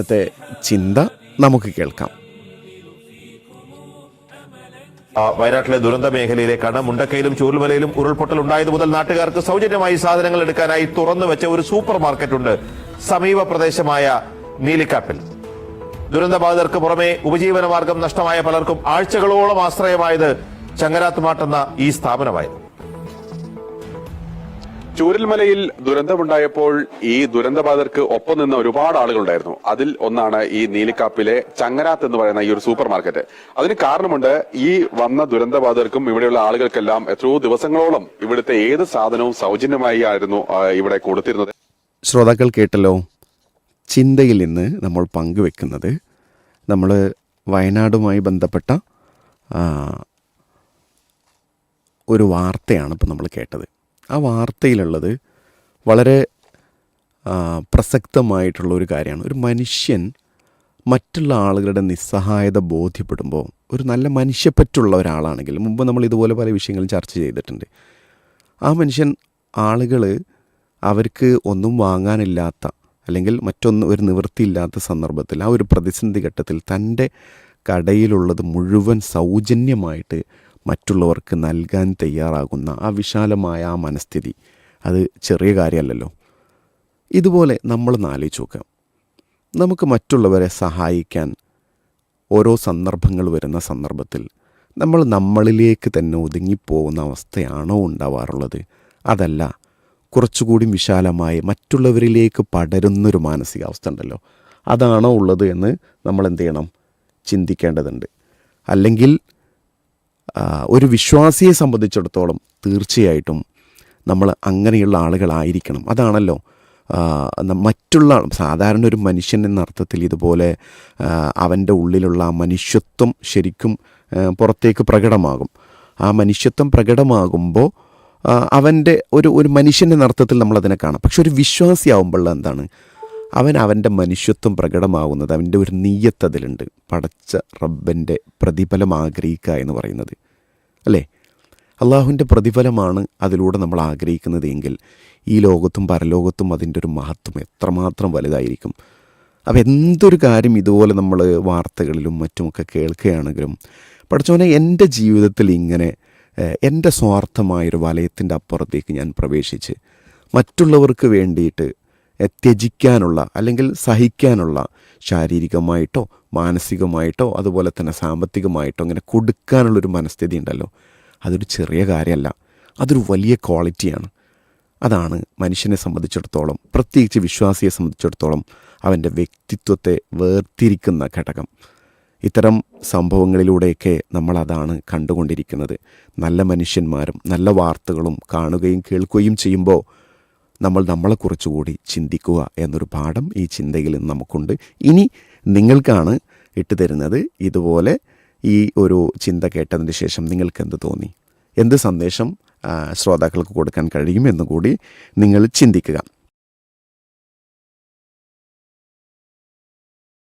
ഇന്നത്തെ ചിന്ത നമുക്ക് കേൾക്കാം. വയനാട്ടിലെ ദുരന്ത മേഖലയിലെ കട മുണ്ടക്കയിലും ചൂരൽമലയിലും ഉരുൾപൊട്ടൽ ഉണ്ടായത് മുതൽ നാട്ടുകാർക്ക് സൗജന്യമായി സാധനങ്ങൾ എടുക്കാനായി തുറന്നു വെച്ച ഒരു സൂപ്പർ മാർക്കറ്റ് ഉണ്ട്. സമീപ പ്രദേശമായ നീലിക്കാപ്പിൽ. ദുരന്തബാധിതർക്ക് പുറമെ ഉപജീവന മാർഗം നഷ്ടമായ പലർക്കും ആഴ്ചകളോളം ആശ്രയമായത് ചങ്ങരാത്ത് മാട്ടെന്ന ഈ സ്ഥാപനമായിരുന്നു. ചൂരൽമലയിൽ ദുരന്തമുണ്ടായപ്പോൾ ഈ ദുരന്തബാധർക്ക് ഒപ്പം നിന്ന ഒരുപാട് ആളുകളുണ്ടായിരുന്നു. അതിൽ ഒന്നാണ് ഈ നീലിക്കാപ്പിലെ ചങ്ങരാത്ത് എന്ന് പറയുന്ന ഈ ഒരു സൂപ്പർ മാർക്കറ്റ്. അതിന് കാരണമുണ്ട് ഈ വന്ന ദുരന്തബാധർക്കും ഇവിടെയുള്ള ആളുകൾക്കെല്ലാം എത്രയോ ദിവസങ്ങളോളം ഇവിടുത്തെ ഏത് സാധനവും സൗജന്യമായി ആയിരുന്നു ഇവിടെ കൊടുത്തിരുന്നത്. ശ്രോതാക്കൾ കേട്ടല്ലോ ചിന്തയിൽ ഇന്ന് നമ്മൾ പങ്കുവെക്കുന്നത്. നമ്മൾ വയനാടുമായി ബന്ധപ്പെട്ട ഒരു വാർത്തയാണ് ഇപ്പോൾ നമ്മൾ കേട്ടത്. ആ വാർത്തയിലുള്ളത് വളരെ പ്രസക്തമായിട്ടുള്ള ഒരു കാര്യമാണ്. ഒരു മനുഷ്യൻ മറ്റുള്ള ആളുകളുടെ നിസ്സഹായത ബോധ്യപ്പെടുമ്പോൾ ഒരു നല്ല മനുഷ്യപ്പറ്റുള്ള ഒരാളാണെങ്കിൽ മുമ്പ് നമ്മൾ ഇതുപോലെ പല വിഷയങ്ങളും ചർച്ച ചെയ്തിട്ടുണ്ട്. ആ മനുഷ്യൻ ആളുകൾ അവർക്ക് ഒന്നും വാങ്ങാനില്ലാത്ത അല്ലെങ്കിൽ മറ്റൊന്നും ഒരു നിവൃത്തിയില്ലാത്ത സന്ദർഭത്തിൽ ആ ഒരു പ്രതിസന്ധി ഘട്ടത്തിൽ തന്റെ കടയിലുള്ളത് മുഴുവൻ സൗജന്യമായിട്ട് മറ്റുള്ളവർക്ക് നൽകാൻ തയ്യാറാകുന്ന ആ വിശാലമായ ആ മനസ്ഥിതി അത് ചെറിയ കാര്യമല്ലല്ലോ. ഇതുപോലെ നമ്മൾ ആലോചിച്ച് നോക്കാം. നമുക്ക് മറ്റുള്ളവരെ സഹായിക്കാൻ ഓരോ സന്ദർഭങ്ങൾ വരുന്ന സന്ദർഭത്തിൽ നമ്മൾ നമ്മളിലേക്ക് തന്നെ ഒതുങ്ങിപ്പോകുന്ന അവസ്ഥയാണോ ഉണ്ടാവാറുള്ളത്? അതല്ല കുറച്ചുകൂടി വിശാലമായി മറ്റുള്ളവരിലേക്ക് പടരുന്നൊരു മാനസികാവസ്ഥ ഉണ്ടല്ലോ. അതാണോ ഉള്ളത് എന്ന് നമ്മൾ എന്ത് ചെയ്യണം? ചിന്തിക്കേണ്ടതുണ്ട്. അല്ലെങ്കിൽ ഒരു വിശ്വാസിയെ സംബന്ധിച്ചിടത്തോളം തീർച്ചയായിട്ടും നമ്മൾ അങ്ങനെയുള്ള ആളുകളായിരിക്കണം. അതാണല്ലോ മറ്റുള്ള സാധാരണ ഒരു മനുഷ്യൻ എന്ന അർത്ഥത്തിൽ ഇതുപോലെ അവന്റെ ഉള്ളിലുള്ള ആ മനുഷ്യത്വം ശരിക്കും പുറത്തേക്ക് പ്രകടമാകും. ആ മനുഷ്യത്വം പ്രകടമാകുമ്പോൾ അവന്റെ ഒരു ഒരു മനുഷ്യൻ എന്ന അർത്ഥത്തിൽ നമ്മളതിനെ കാണാം. പക്ഷെ ഒരു വിശ്വാസിയാവുമ്പോൾ എന്താണ്? അവൻ അവന്റെ മനുഷ്യത്വം പ്രകടമാകുന്നത് അവന്റെ ഒരു നീയത്ത് അതിലുണ്ട്. പടച്ച റബ്ബന്റെ പ്രതിഫലം ആഗ്രഹിക്കുക എന്ന് പറയുന്നത്. അല്ലേ? അള്ളാഹുവിന്റെ പ്രതിഫലമാണ് അതിലൂടെ നമ്മൾ ആഗ്രഹിക്കുന്നത് എങ്കിൽ ഈ ലോകത്തും പരലോകത്തും അതിന്റെ ഒരു മഹത്വം എത്രമാത്രം വലുതായിരിക്കും. അപ്പോൾ എന്തൊരു കാര്യം ഇതുപോലെ നമ്മൾ വാർത്തകളിലും മറ്റുമൊക്കെ കേൾക്കുകയാണെങ്കിലും പഠിച്ചോനെ എന്റെ ജീവിതത്തിൽ ഇങ്ങനെ എന്റെ സ്വാർത്ഥമായൊരു വലയത്തിന്റെ അപ്പുറത്തേക്ക് ഞാൻ പ്രവേശിച്ച് മറ്റുള്ളവർക്ക് വേണ്ടിയിട്ട് ത്യജിക്കാനുള്ള അല്ലെങ്കിൽ സഹിക്കാനുള്ള ശാരീരികമായിട്ടോ മാനസികമായിട്ടോ അതുപോലെ തന്നെ സാമ്പത്തികമായിട്ടോ അങ്ങനെ കൊടുക്കാനുള്ളൊരു മനസ്ഥിതി ഉണ്ടല്ലോ. അതൊരു ചെറിയ കാര്യമല്ല അതൊരു വലിയ ക്വാളിറ്റിയാണ്. അതാണ് മനുഷ്യനെ സംബന്ധിച്ചിടത്തോളം പ്രത്യേകിച്ച് വിശ്വാസിയെ സംബന്ധിച്ചിടത്തോളം അവന്റെ വ്യക്തിത്വത്തെ വേർതിരിക്കുന്ന ഘടകം. ഇത്തരം സംഭവങ്ങളിലൂടെയൊക്കെ നമ്മളതാണ് കണ്ടുകൊണ്ടിരിക്കുന്നത്. നല്ല മനുഷ്യന്മാരും നല്ല വാർത്തകളും കാണുകയും കേൾക്കുകയും ചെയ്യുമ്പോൾ നമ്മൾ നമ്മളെ കുറച്ചുകൂടി ചിന്തിക്കുക എന്നൊരു പാഠം ഈ ചിന്തയിൽ നിന്ന് നമുക്കുണ്ട്. ഇനി നിങ്ങൾക്കാണ് ഇട്ട് തരുന്നത് ഇതുപോലെ ഈ ഒരു ചിന്ത കേട്ടതിന് ശേഷം നിങ്ങൾക്ക് എന്ത് തോന്നി? എന്ത് സന്ദേശം ശ്രോതാക്കൾക്ക് കൊടുക്കാൻ കഴിയുമെന്ന് കൂടി നിങ്ങൾ ചിന്തിക്കുക.